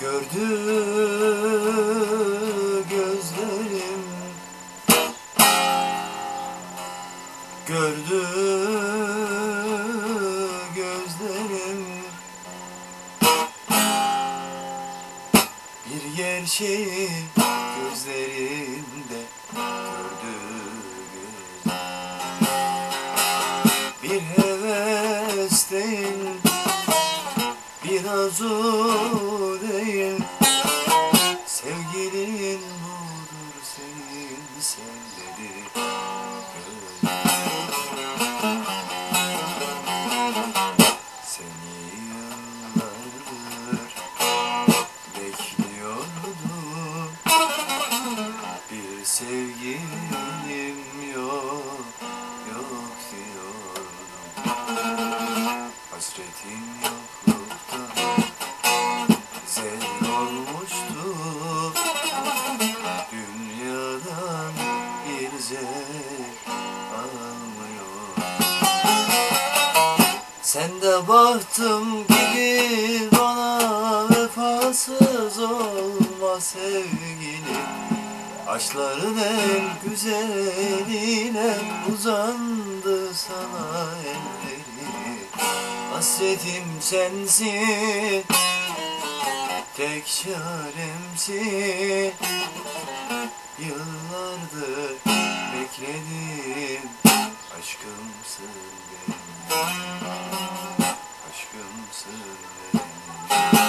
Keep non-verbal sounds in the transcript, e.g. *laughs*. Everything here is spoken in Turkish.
Gördü gözlerim. Gördü gözlerim. Bir gerçeği gözlerinde. Değil Bir arzu Sen de bahtım gibi bana vefasız olma sevgilim Aşkların en güzeliyle uzandı sana elleri. Hasretim sensin Tek çaremsin. Yıllardır bekledim Aşkımsın benim thank *laughs* you